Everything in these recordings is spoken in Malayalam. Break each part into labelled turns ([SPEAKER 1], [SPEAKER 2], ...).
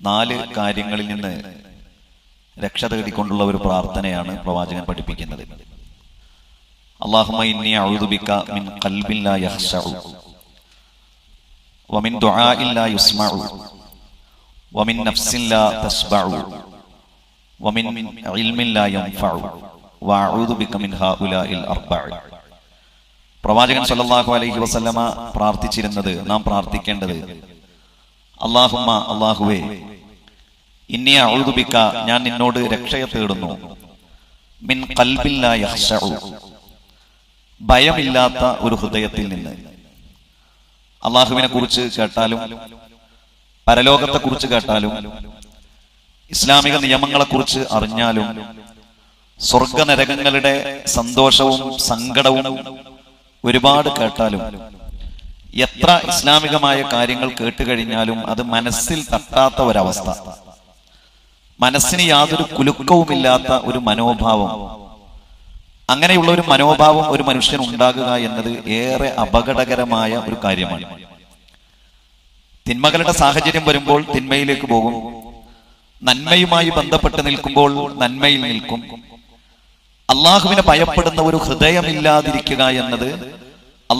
[SPEAKER 1] നാല് കാര്യങ്ങളിൽ നിന്ന് രക്ഷ തേടിക്കൊണ്ടുള്ള ഒരു പ്രാർത്ഥനയാണ് പ്രവാചകൻ പഠിപ്പിക്കുന്നത്. പ്രവാചകൻ സല്ലാഹു അലൈഹി വസല്ലമ പ്രാർത്ഥിച്ചിരുന്നത് നാം പ്രാർത്ഥിക്കേണ്ടത് അള്ളാഹുമ്മ അള്ളാഹുവേ ഇന്നി ബിക ഞാൻ നിന്നോട് രക്ഷയെ തേടുന്നു. മിൻ ഭയമില്ലാത്ത ഒരു ഹൃദയത്തിൽ നിന്ന്. അള്ളാഹുവിനെ കുറിച്ച് കേട്ടാലും പരലോകത്തെ കുറിച്ച് കേട്ടാലും ഇസ്ലാമിക നിയമങ്ങളെ കുറിച്ച് അറിഞ്ഞാലും സ്വർഗനരകങ്ങളുടെ സന്തോഷവും സങ്കടവും ഒരുപാട് കേട്ടാലും എത്ര ഇസ്ലാമികമായ കാര്യങ്ങൾ കേട്ടുകഴിഞ്ഞാലും അത് മനസ്സിൽ തട്ടാത്ത ഒരവസ്ഥ. മനസ്സിന് യാതൊരു കുലുക്കവുമില്ലാത്ത ഒരു മനോഭാവം. അങ്ങനെയുള്ള ഒരു മനോഭാവം ഒരു മനുഷ്യൻ ഉണ്ടാകുക എന്നത് ഏറെ അപകടകരമായ ഒരു കാര്യമാണ്. തിന്മകളുടെ സാഹചര്യം വരുമ്പോൾ തിന്മയിലേക്ക് പോകും. നന്മയുമായി ബന്ധപ്പെട്ട് നിൽക്കുമ്പോൾ നന്മയിൽ നിൽക്കും. അള്ളാഹുവിനെ ഭയപ്പെടുന്ന ഒരു ഹൃദയമില്ലാതിരിക്കുക എന്നത്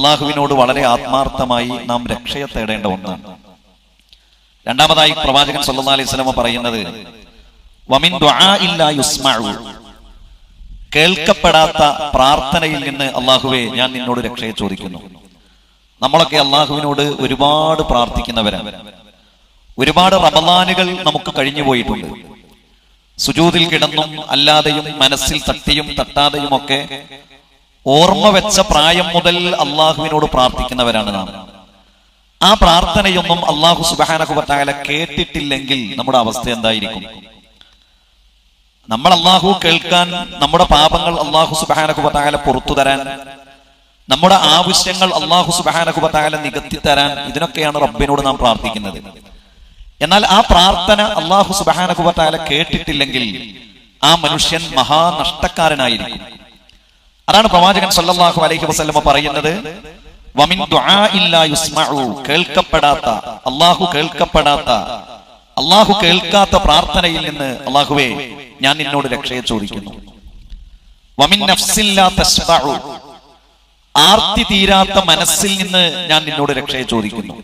[SPEAKER 1] അള്ളാഹുവിനോട് വളരെ ആത്മാർത്ഥമായി നാം രക്ഷയെ തേടേണ്ട ഒന്നാണ് രണ്ടാമതായി പ്രവാചകൻ സല്ലാ അലൈഹി വസല്ലമ പറയുന്നത് വമിൻ കേൾക്കപ്പെടാത്ത പ്രാർത്ഥനയിൽ നിന്ന് അള്ളാഹുവെ ഞാൻ നിന്നോട് രക്ഷയെ ചോദിക്കുന്നു. നമ്മളൊക്കെ അള്ളാഹുവിനോട് ഒരുപാട് പ്രാർത്ഥിക്കുന്നവരാണ്. ഒരുപാട് റമദാനുകൾ നമുക്ക് കഴിഞ്ഞു പോയിട്ടുണ്ട്. സുജൂതിൽ കിടന്നും അല്ലാതെയും മനസ്സിൽ തട്ടിയും തട്ടാതെയും ഒക്കെ ഓർമ്മ വെച്ച പ്രായം മുതൽ അള്ളാഹുവിനോട് പ്രാർത്ഥിക്കുന്നവരാണ് നാം. ആ പ്രാർത്ഥനയൊന്നും അള്ളാഹു സുബാനഹുബത്തായാല കേട്ടിട്ടില്ലെങ്കിൽ നമ്മുടെ അവസ്ഥ എന്തായിരിക്കും? നമ്മൾ അള്ളാഹു കേൾക്കാൻ നമ്മുടെ പാപങ്ങൾ അള്ളാഹു സുബാനഹുബത്തായാല പുറത്തു തരാൻ നമ്മുടെ ആവശ്യങ്ങൾ അള്ളാഹു സുബാനഹുബത്തായാല നികത്തി തരാൻ ഇതിനൊക്കെയാണ് റബ്ബിനോട് നാം പ്രാർത്ഥിക്കുന്നത്. എന്നാൽ ആ പ്രാർത്ഥന അള്ളാഹു സുബാനഹുബത്തായാല കേട്ടിട്ടില്ലെങ്കിൽ ആ മനുഷ്യൻ മഹാനഷ്ടക്കാരനായിരിക്കും. അതാണ് പ്രവാചകൻ സല്ലല്ലാഹു അലൈഹി വസല്ലമ പറയുന്നത്. വമിൻ കേൾക്കപ്പെടാത്ത അള്ളാഹു കേൾക്കപ്പെടാത്ത അള്ളാഹു കേൾക്കാത്ത പ്രാർത്ഥനയിൽ നിന്ന് അള്ളാഹുവേ ഞാൻ നിന്നോട് രക്ഷയെ ചോദിക്കുന്നു. വമിൻ ആർത്തി തീരാത്ത മനസ്സിൽ നിന്ന് ഞാൻ നിന്നോട് രക്ഷയെ ചോദിക്കുന്നു.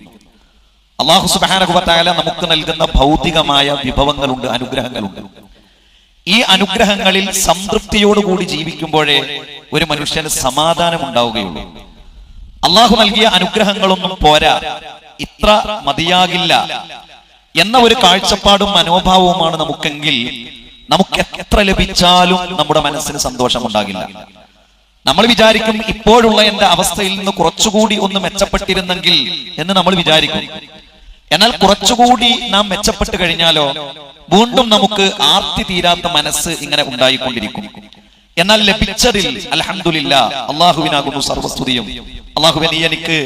[SPEAKER 1] അള്ളാഹു സുബാനകുബത്തായ നമുക്ക് നൽകുന്ന ഭൗതികമായ വിഭവങ്ങളുണ്ട് അനുഗ്രഹങ്ങളുണ്ട്. ഈ അനുഗ്രഹങ്ങളിൽ സംതൃപ്തിയോടുകൂടി ജീവിക്കുമ്പോഴേ ഒരു മനുഷ്യന് സമാധാനം ഉണ്ടാവുകയുള്ളൂ അള്ളാഹു നൽകിയ അനുഗ്രഹങ്ങളൊന്നും പോരാ. ഇത്ര മതിയാകില്ല. എന്ന ഒരു കാഴ്ചപ്പാടും മനോഭാവവുമാണ് നമുക്കെങ്കിൽ നമുക്ക് എത്ര ലഭിച്ചാലും നമ്മുടെ മനസ്സിന് സന്തോഷം ഉണ്ടാകില്ല നമ്മൾ വിചാരിക്കും ഇപ്പോഴുള്ള എന്റെ അവസ്ഥയിൽ നിന്ന് കുറച്ചുകൂടി ഒന്ന് മെച്ചപ്പെട്ടിരുന്നെങ്കിൽ എന്ന് നമ്മൾ വിചാരിക്കും. എന്നാൽ കുറച്ചുകൂടി നാം മെച്ചപ്പെട്ട് കഴിഞ്ഞാലോ വീണ്ടും നമുക്ക് ആർത്തി തീരാത്ത മനസ്സ് ഇങ്ങനെ ഉണ്ടായിക്കൊണ്ടിരിക്കും. എന്നാൽ ലഭിച്ചതിൽ അലഹമില്ല അള്ളാഹുവിനാകുന്നു സർവസ്തുതിയും. അള്ളാഹുവിന് എനിക്ക്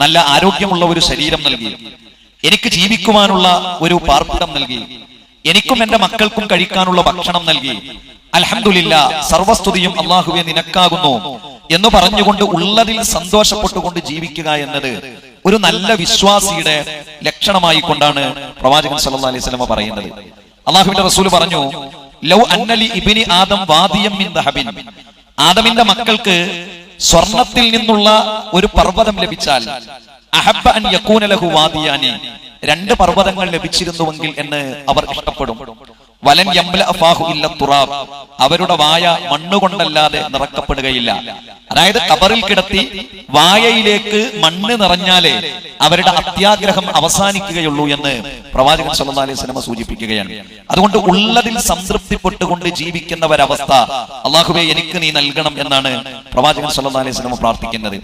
[SPEAKER 1] നല്ല ആരോഗ്യമുള്ള ഒരു ശരീരം നൽകി. എനിക്ക് ജീവിക്കുവാനുള്ള ഒരു പാർപ്പിടം നൽകി. എനിക്കും എന്റെ മക്കൾക്കും കഴിക്കാനുള്ള ഭക്ഷണം നൽകി. അലഹമില്ല സർവസ്തുതിയും അള്ളാഹുവെ നിനക്കാകുന്നു എന്ന് പറഞ്ഞുകൊണ്ട് ഉള്ളതിൽ സന്തോഷപ്പെട്ടുകൊണ്ട് ജീവിക്കുക എന്നത് ഒരു നല്ല വിശ്വാസിയുടെ ലക്ഷണമായി കൊണ്ടാണ് പ്രവാചകൻ സല്ലാ അലൈഹി സ്വലമ പറയുന്നത്. അള്ളാഹുവിന്റെ റസൂൽ പറഞ്ഞു ലൗ അന്നലി ഇബിനി ആദം വാദിയം മിൻ ദഹബിൻ. ആദമിന്റെ മക്കൾക്ക് സ്വർണത്തിൽ നിന്നുള്ള ഒരു പർവതം ലഭിച്ചാൽ അഹബ്ബ അൻ യക്കൂനലഹു ലഹു വാദിയാനി. രണ്ട് പർവതങ്ങൾ ലഭിച്ചിരുന്നുവെങ്കിൽ എന്ന് അവർ ഇഷ്ടപ്പെടും. വലൻ തുറാബ്. അവരുടെ വായ മണ്ണുകൊണ്ടല്ലാതെ നിറക്കപ്പെടുകയില്ല. അതായത് കബറിൽ കിടത്തി വായയിലേക്ക് മണ്ണ് നിറഞ്ഞാലേ അവരുടെ അത്യാഗ്രഹം അവസാനിക്കുകയുള്ളൂ എന്ന് പ്രവാചകൻ സല്ലല്ലാഹു അലൈഹി സൂചിപ്പിക്കുകയാണ്. അതുകൊണ്ട് ഉള്ളതിൽ സംതൃപ്തിപ്പെട്ടുകൊണ്ട് ജീവിക്കുന്ന ഒരവസ്ഥ അള്ളാഹുവെ എനിക്ക് നീ നൽകണം എന്നാണ് പ്രവാചകൻ സല്ലാ അലൈഹി വസല്ലം പ്രാർത്ഥിക്കുന്നത്.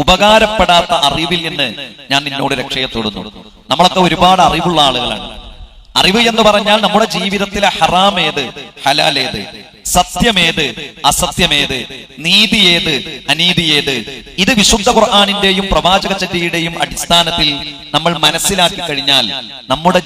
[SPEAKER 1] ഉപകാരപ്പെടാത്ത അറിവിൽ നിന്ന് ഞാൻ നിന്നോട് രക്ഷയെ തൊടുന്നു നമ്മളൊക്കെ ഒരുപാട് അറിവുള്ള ആളുകളാണ്. അറിവ് എന്ന് പറഞ്ഞാൽ നമ്മുടെ ജീവിതത്തിലെ ഹറാമേത് ഹലാലേത് സത്യമേത് അസത്യമേത് നീതി ഏത്? അനീതി ഏത്? ഇത് വിശുദ്ധ ഖുർആാനിന്റെയും പ്രവാചക ചര്യയുടെയും അടിസ്ഥാനത്തിൽ നമ്മൾ മനസ്സിലാക്കി കഴിഞ്ഞാൽ നമ്മുടെ